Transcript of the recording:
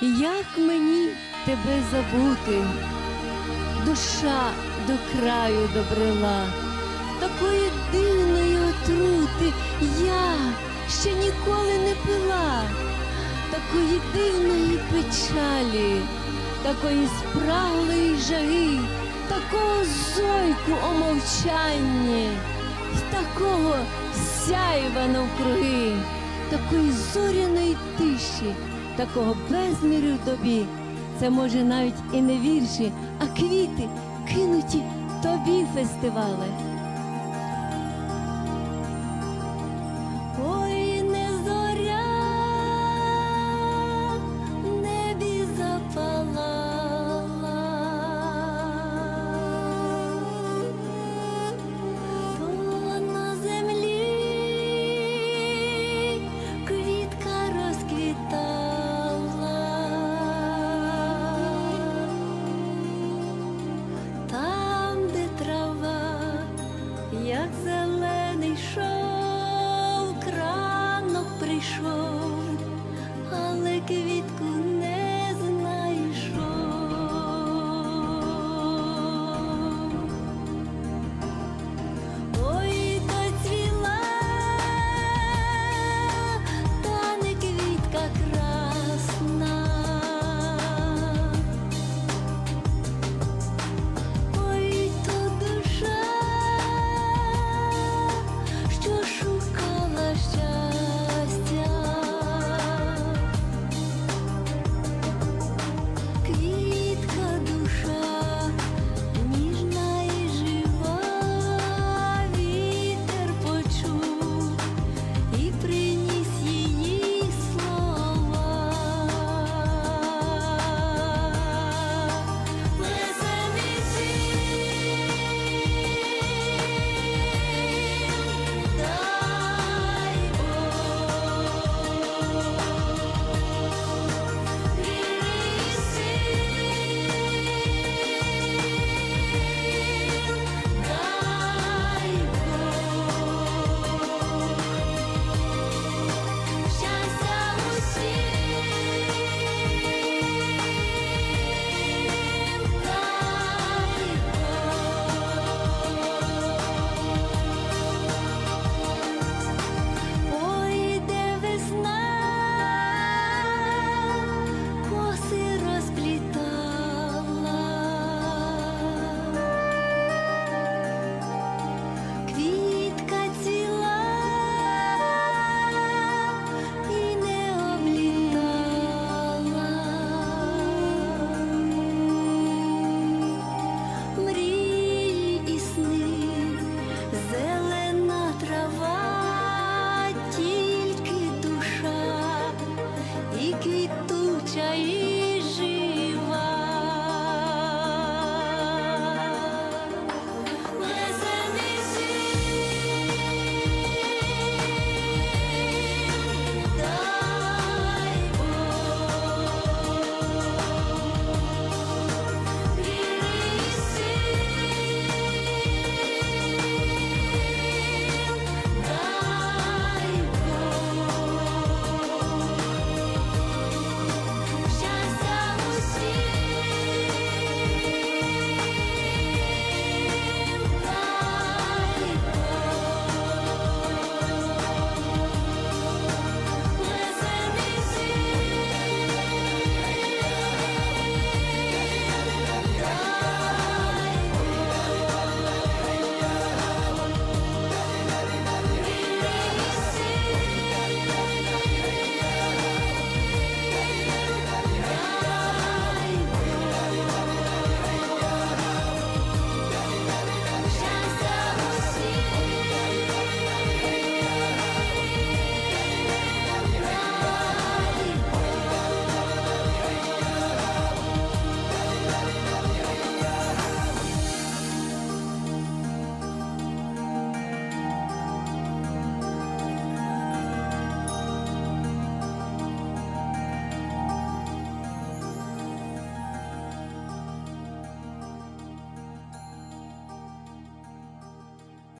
Як мені тебе забути? Душа до краю добрела, такої дивної отрути я ще ніколи не пила, такої дивної печалі, такої спраглої жаги, такого зойку о мовчанні, такого сяйва навкруги, такої зоряної тиші, такого безмірю в добі. Це може навіть і не вірші, а квіти кинуті тобі фестивале.